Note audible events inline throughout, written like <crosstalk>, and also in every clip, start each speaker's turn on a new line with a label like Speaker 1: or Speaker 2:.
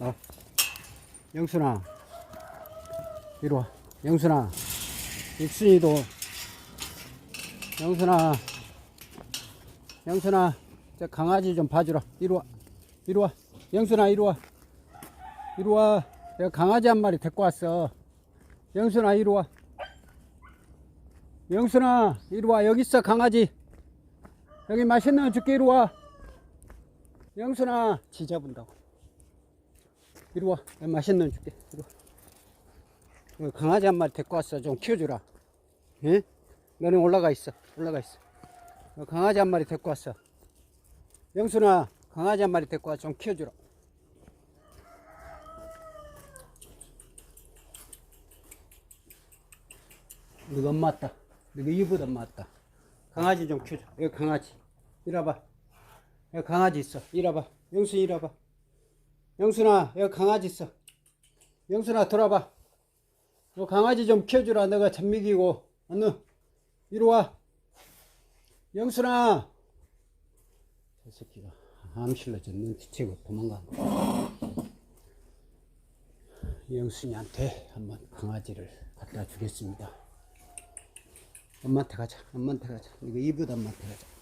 Speaker 1: 어. 영순아. 이리 와. 영순아. 익순이도. 영순아. 영순아. 저 강아지 좀 봐주라. 이리 와. 이리 와. 영순아, 이리 와. 이리 와. 내가 강아지 한 마리 데리고 왔어. 영순아, 이리 와. 영순아, 이리 와. 여기 있어, 강아지. 여기 맛있는 거 줄게, 이리 와. 영순아, 지 잡은다고. 이리 와. 맛있는 거 줄게. 이리 와. 강아지 한 마리 데리고 왔어. 좀 키워주라. 예? 너는 올라가 있어. 올라가 있어. 강아지 한 마리 데리고 왔어. 영순아, 강아지 한 마리 데리고 와서 좀 키워주라. 너가 엄마 왔다. 너가 이보다 엄마 왔다. 강아지 좀 키워줘. 여기 강아지. 이리 와봐. 여기 강아지 있어. 이리 와봐. 영순 이리 와봐. 영순아, 여기 강아지 있어. 영순아, 돌아봐. 너 강아지 좀 키워주라. 내가 젖 먹이고. 어느, 이리 와. 영순아. 저 새끼가 암실러져 눈치 채고 도망간 거. 영순이한테 한번 강아지를 갖다 주겠습니다. 엄마한테 가자. 엄마한테 가자. 이거 이브다 엄마한테 가자.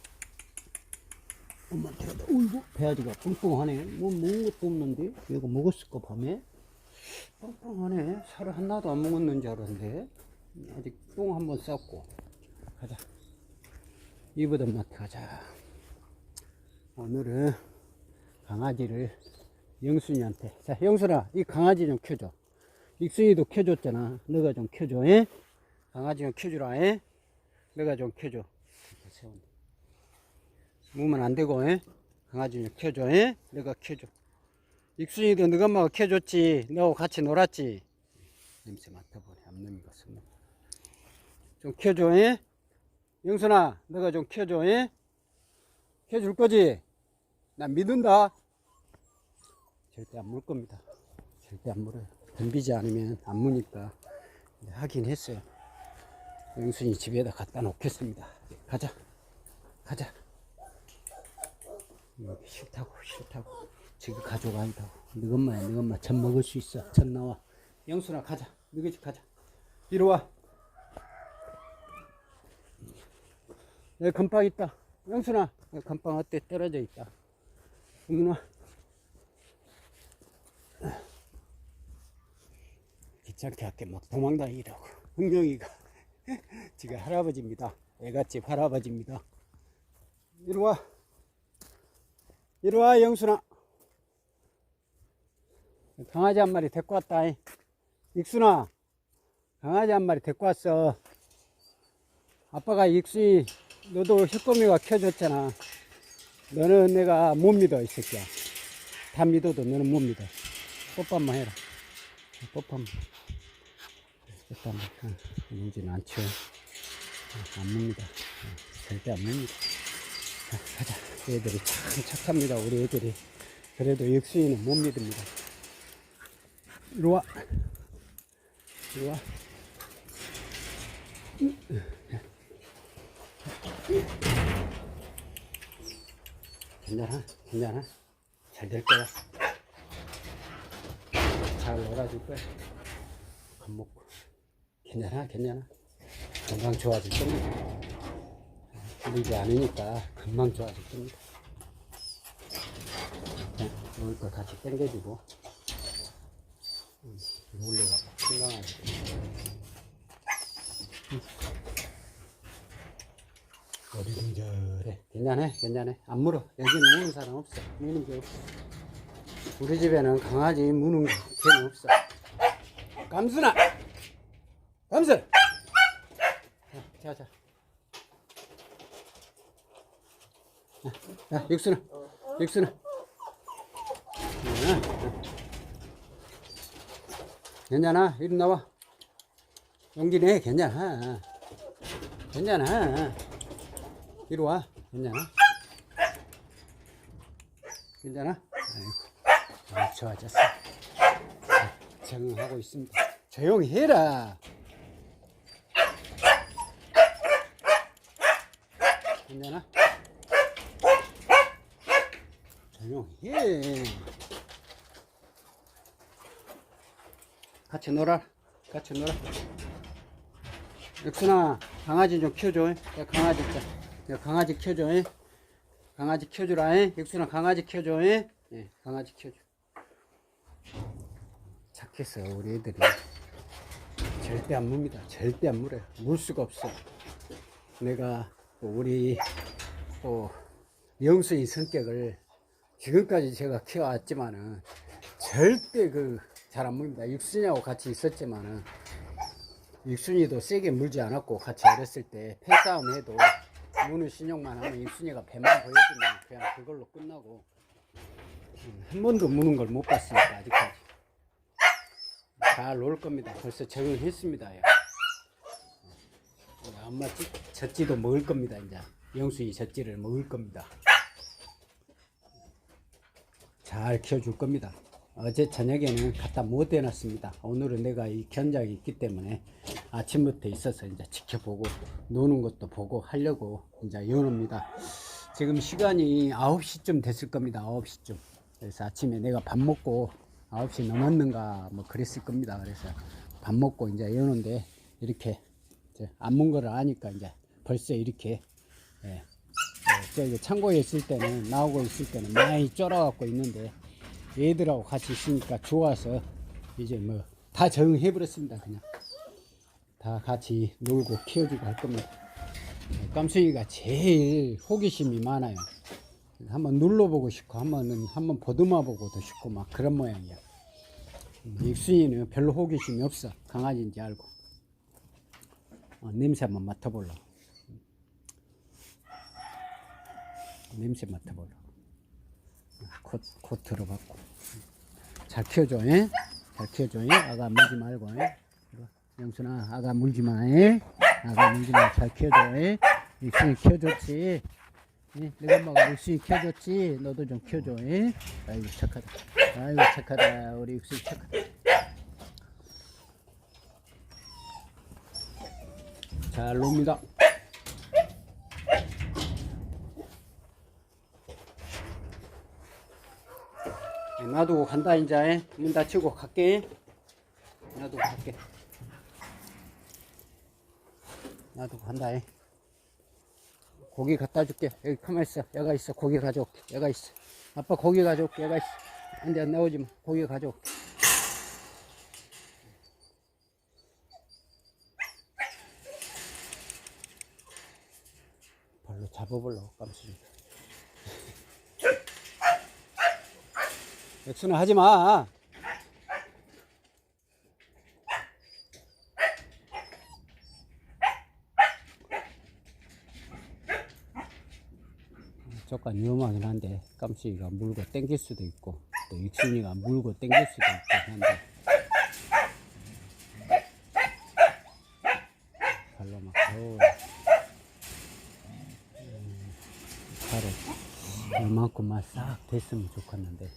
Speaker 1: 엄마한테 가자. 어이구, 배아지가 뻥뻥하네. 뭐 먹은 것도 없는데? 얘가 먹었을까, 밤에? 뻥뻥하네. 살을 하나도 안 먹었는 줄 알았는데. 아직 똥 한 번 쌌고. 가자. 이브다 엄마한테 가자. 오늘은 강아지를 영순이한테. 자, 영순아, 이 강아지 좀 켜줘. 익순이도 켜줬잖아. 너가 좀 켜줘, 예? 강아지 좀 켜주라, 예? 내가 좀 켜줘. 세운다. 무면 안 되고, 예? 강아지 좀 켜줘, 예? 내가 켜줘. 익순이도 너가 엄마가 켜줬지. 너하고 같이 놀았지. 냄새 맡아보네. 암놈이 같은 좀 켜줘, 예? 영순아, 너가 좀 켜줘, 예? 켜줄 거지? 난 믿는다. 절대 안 물 겁니다. 절대 안 물어요. 덤비지 않으면 안 무니까. 네, 하긴 했어요. 영순이 집에다 갖다 놓겠습니다. 가자. 가자. 여기 싫다고, 싫다고. 지금 가져간다고. 너 엄마야, 너 엄마 젖 먹을 수 있어. 젖 나와. 영순아, 가자. 너희 집 가자. 이리 와. 여기 건빵 있다. 영순아, 건빵 어때? 떨어져 있다. 와. 귀찮게 할게 막 도망다니라고. 흥경이가. <laughs> 지가 할아버지입니다. 애갓집 할아버지입니다. 이리 와. 이리 와, 영순아. 강아지 한 마리 데리고 왔다. 이. 익순아. 강아지 한 마리 데리고 왔어. 아빠가 익순이, 너도 혀꼬미가 켜줬잖아. 너는 내가 못 믿어, 이 새끼야. 다 믿어도 너는 못 믿어. 뽀뽀한번 해라. 뽀뽀한번. 뽀뽀한번. 응. 문제는 안 치워. 응, 안 묻니다. 응, 절대 안 묻니다. 자, 가자. 애들이 참 착합니다, 우리 애들이. 그래도 육수이는 못 믿습니다. 이리 와. 이리 와. 괜찮아? 괜찮아? 잘 될 거야. 잘 놀아줄 거야. 밥 먹고. 괜찮아? 괜찮아? 금방 좋아질 겁니다. 들리지 않으니까 금방 좋아질 겁니다. 자, 먹을 거 같이 땡겨주고. 음, 올려가 건강하게. 어리둥절해. 괜찮아? 괜찮아? 안 물어. 여기는 무는 사람 없어. 무는 게 없어. 우리 집에는 강아지 무는 개는 없어. 감순아! 감순! 자, 자. 자, 야. 야, 야. 괜찮아? 이리 나와. 용기 내. 괜찮아. 괜찮아. 이리 와. 괜찮아? 괜찮아? 아이고. 아, 좋아졌어. 자, 적응하고 있습니다. 조용히 해라. 괜찮아? 조용히 해. 같이 놀아. 같이 놀아. 육순아, 강아지 좀 키워줘. 야, 강아지 있자. 야, 강아지 키워줘. 예? 강아지 키워주라. 예? 육순아, 강아지 키워줘. 예? 예, 강아지 키워줘. 착했어, 우리 애들이. 절대 안 뭅니다. 절대 안 물어요. 물 수가 없어. 내가 또 우리 또 영수의 성격을 지금까지 제가 키워왔지만은 절대 그 잘 안 물립니다. 육순이하고 같이 있었지만은 육순이도 세게 물지 않았고 같이 어렸을 때 패싸움 해도 무는 신용만 하면 육순이가 배만 보여주면 그냥 그걸로 끝나고 음, 한 번도 무는 걸 못 봤으니까 아직까지 잘 놀 겁니다. 벌써 적응했습니다. 예. 엄마 찌- 젖지도 먹을 겁니다. 이제 영순이 젖지를 먹을 겁니다. 잘 키워줄 겁니다. 어제 저녁에는 갖다 못 해놨습니다. 오늘은 내가 이 견장이 있기 때문에 아침부터 있어서 이제 지켜보고 노는 것도 보고 하려고 이제 여놓습니다. 지금 시간이 9시쯤 됐을 겁니다. 9시쯤. 그래서 아침에 내가 밥 먹고 9시 넘었는가 뭐 그랬을 겁니다. 그래서 밥 먹고 이제 여는데 이렇게 안 문 거를 아니까 이제 벌써 이렇게 예. 예, 저기 창고에 있을 때는 나오고 있을 때는 많이 쫄아갖고 있는데 얘들하고 같이 있으니까 좋아서 이제 뭐 다 적응해 버렸습니다 그냥. 다 같이 놀고 키워주고 할 겁니다. 예, 깜순이가 제일 호기심이 많아요. 한번 눌러보고 싶고 한번은 한번 보듬어 보고도 싶고 막 그런 모양이야. 음, 익순이는 별로 호기심이 없어. 강아지인지 알고. 어, 냄새 한번 맡아볼라 냄새 맡아볼라 콧, 콧 들어봤고 잘 키워줘 예? 잘 키워줘 예? 아가 물지 말고 예? 이리 와. 영순아 아가 물지 마 예? 아가 물지 마 잘 키워줘 예? 육순이 키워줬지 예? 내가 엄마가 육순이 키워줬지 너도 좀 키워줘 예? 아이고 착하다 아이고 착하다 우리 육순이 착하다 잘 놉니다 네, 놔두고 간다 이제 문 닫히고 갈게. 놔두고 갈게. 놔두고 간다 고기 갖다 줄게. 여기 가만 있어. 얘가 있어. 고기 가져올게. 얘가 있어. 아빠 고기 가져올게. 얘가 있어. 안돼 안 나오지 마. 고기 가져올게. 발로 잡아보려고 깜짝이야 액수는 하지 마. 조금 위험하긴 한데 깜찍이가 물고 땡길 수도 있고 또 육순이가 물고 땡길 수도 있고 한데. 발로 막 겨우. 음, 발을 이만큼만 싹 됐으면 좋겠는데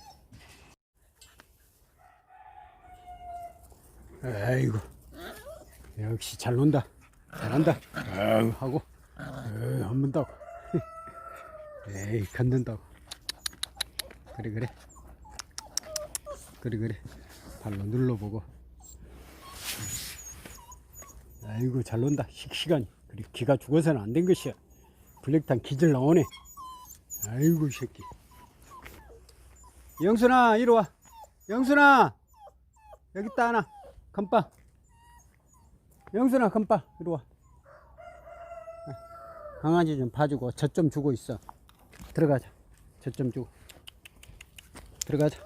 Speaker 1: 아이고 역시 잘 논다. 잘한다. 아유. 하고. 한 번 더. 에이 건든다고 그래 그래. 그래 그래. 발로 눌러보고. 아이고 잘 논다. 씩씩하니. 그래 기가 죽어서는 안 된 것이야. 블랙탄 기질 나오네. 아이고 이 새끼. 영순아 이리 와. 영순아! 여기 있다 하나 건빵 영순아 건빵 이리 와. 강아지 좀 봐주고 젖 좀 주고 있어. 들어가자. 젖 좀 주고. 들어가자.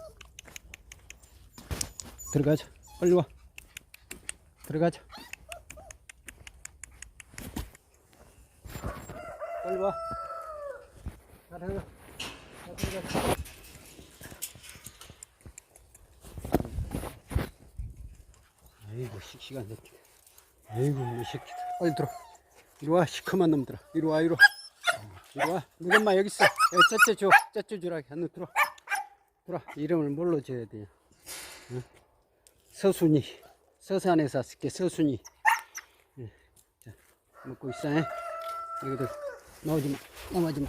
Speaker 1: 들어가자. 빨리 와. 들어가자. 빨리 와. 자, 들어가 자, 들어가 아이고 씩씩한 새끼 아이고 이 새끼들. 빨리 들어 이리 와 시커먼 놈들아. 이리 와 이리 와. 이리 와. 누구 엄마 여기 있어. 여기 째째 줘. 째째 주라게 안으로 들어 들어 이름을 뭘로 줘야 돼요 응? 서순이. 서산에서 쓸게 서순이. 예. 자 먹고 있어. 예? 여기도 나오지 마. 넘어지 마.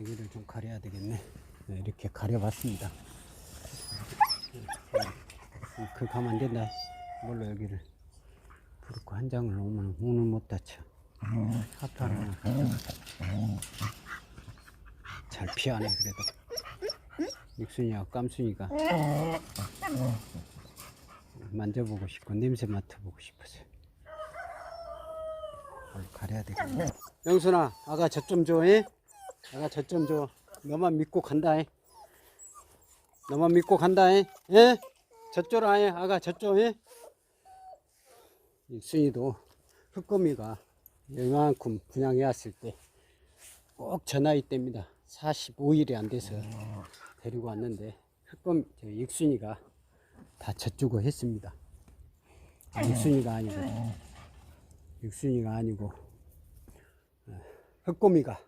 Speaker 1: 여기를 좀 가려야 되겠네. 네, 이렇게 가려봤습니다 그 가면 안 된다. 뭘로 여기를 부르고 한 장을 놓으면 문을 못 닫혀. 하트 하나. 잘 피하네 그래도. 육순이하고 깜순이가 만져보고 싶고 냄새 맡아보고 싶어서. 가려야 되겠네. 영순아, 아가 저좀 줘, 에? 아가 저좀 줘. 너만 믿고 간다, 에? 너만 믿고 간다, 에? 예? 저쪽 아예 아가 저쪽, 에? 이 순이도 흑거미가 이만큼 분양해 왔을 때꼭저 나이 때입니다. 45일이 안 돼서 데리고 왔는데 저 익순이가 다 젖주고 했습니다. 아, 익순이가 아니고 육순이가 아니고 어, 흑꼬미가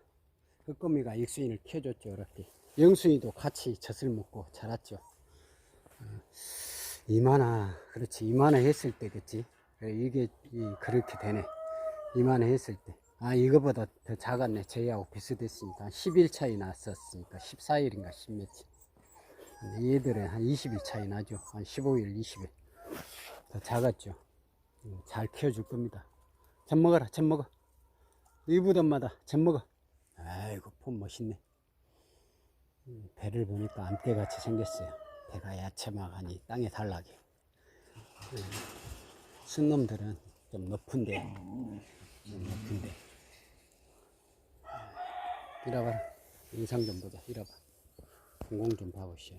Speaker 1: 흑꼬미가 익순이를 키워줬죠 이렇게 영순이도 같이 젖을 먹고 자랐죠. 어, 이만하 그렇지. 이만하 했을 때겠지 이게 이, 그렇게 되네. 이만하 했을 때 아 이거보다 더 작았네. 저희하고 비슷했으니까. 10일 차이 났었으니까. 14일인가 10며칠. 근데 얘들은 한 20일 차이 나죠. 한 15일 20일. 더 작았죠. 음, 잘 키워줄 겁니다. 젖 먹어라, 젖 먹어. 이부덤마다 젖 먹어. 아이고, 폼 멋있네. 음, 배를 보니까 암대같이 생겼어요. 배가 야채막하니 땅에 달라게. 음, 순놈들은 좀 높은데, 좀 높은데. 이라봐라. 인상 좀 보자. 이라봐. 동공 좀 봐보시오.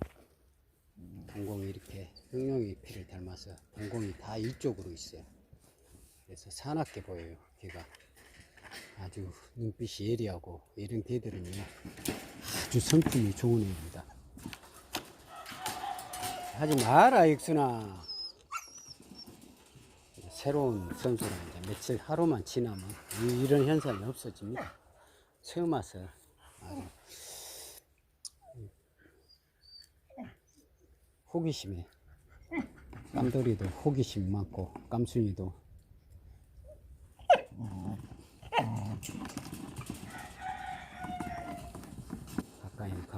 Speaker 1: 동공이 이렇게 흑룡이 피를 닮아서 동공이 다 이쪽으로 있어요. 그래서 사납게 보여요 걔가 아주 눈빛이 예리하고 이런 개들은요 아주 성품이 좋은 애입니다. 하지 마라 익순아. 새로운 선수는 이제 며칠 하루만 지나면 이- 이런 현상이 없어집니다. 처음 와서 아주 호기심에 깜돌이도 호기심 많고 깜순이도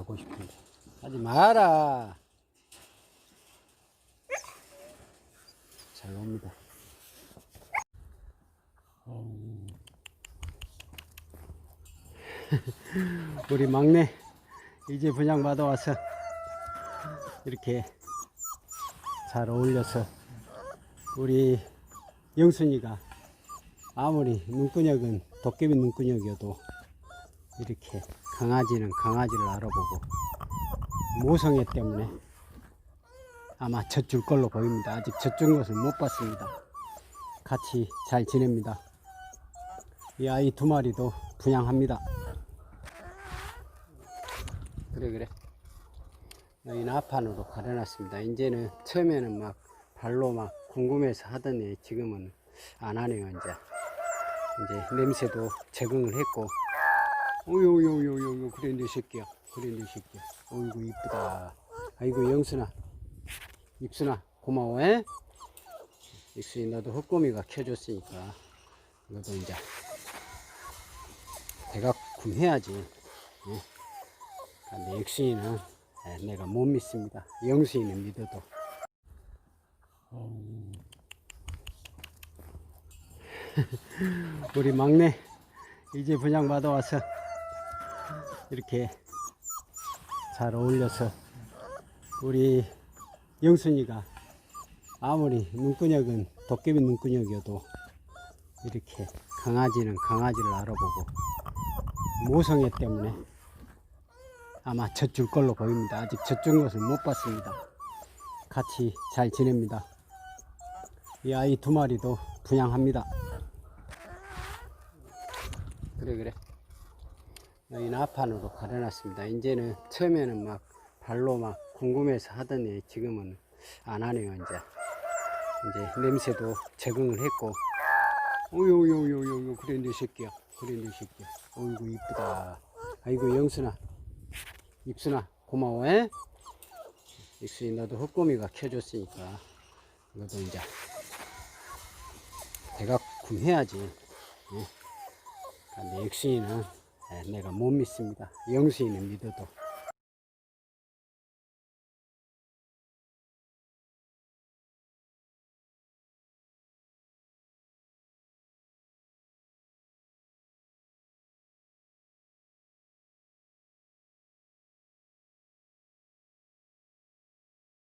Speaker 1: 가고 싶은데. 하지 마라. 잘 놉니다. <laughs> 우리 막내 이제 분양 받아와서 이렇게 잘 어울려서 우리 영순이가 아무리 눈구녕은 도깨비 눈구녕이어도 이렇게 강아지는 강아지를 알아보고 모성애 때문에 아마 젖줄 걸로 보입니다. 아직 젖준 것을 못 봤습니다. 같이 잘 지냅니다. 이 아이 두 마리도 분양합니다. 그래 그래. 여기 나판으로 가려놨습니다. 이제는 처음에는 막 발로 막 궁금해서 하더니 지금은 안 하네요 이제. 이제 냄새도 적응을 했고 오요요요요 그래 내 새끼야. 그래 내 새끼야. 어이구 이쁘다. 아이고 영순아. 입순아 고마워 에? 익순이 너도 흑꼬미가 켜줬으니까. 너도 이제 대가품 해야지. 예. 근데 익순이는 예, 내가 못 믿습니다. 영순이는 믿어도. <laughs> 우리 막내 이제 분양 받아와서 이렇게 잘 어울려서 우리 영순이가 아무리 눈구녕은 도깨비 눈구녕이어도 이렇게 강아지는 강아지를 알아보고 모성애 때문에 아마 젖줄 걸로 보입니다. 아직 젖준 것을 못 봤습니다. 같이 잘 지냅니다. 이 아이 두 마리도 분양합니다. 그래 그래 여기 나판으로 가려놨습니다. 이제는 처음에는 막 발로 막 궁금해서 하더니 지금은 안 하네요 이제. 이제 냄새도 적응을 했고. 오요요요요 그래 내 새끼야 그래 내 새끼야. 어이구 이쁘다. 아이고 영순아. 입순아 고마워 에? 입순이 너도 흑꼬미가 켜줬으니까 너도 이제 대가품 해야지. 예. 근데 육순이는 예, 내가 못 믿습니다. 영순이는 믿어도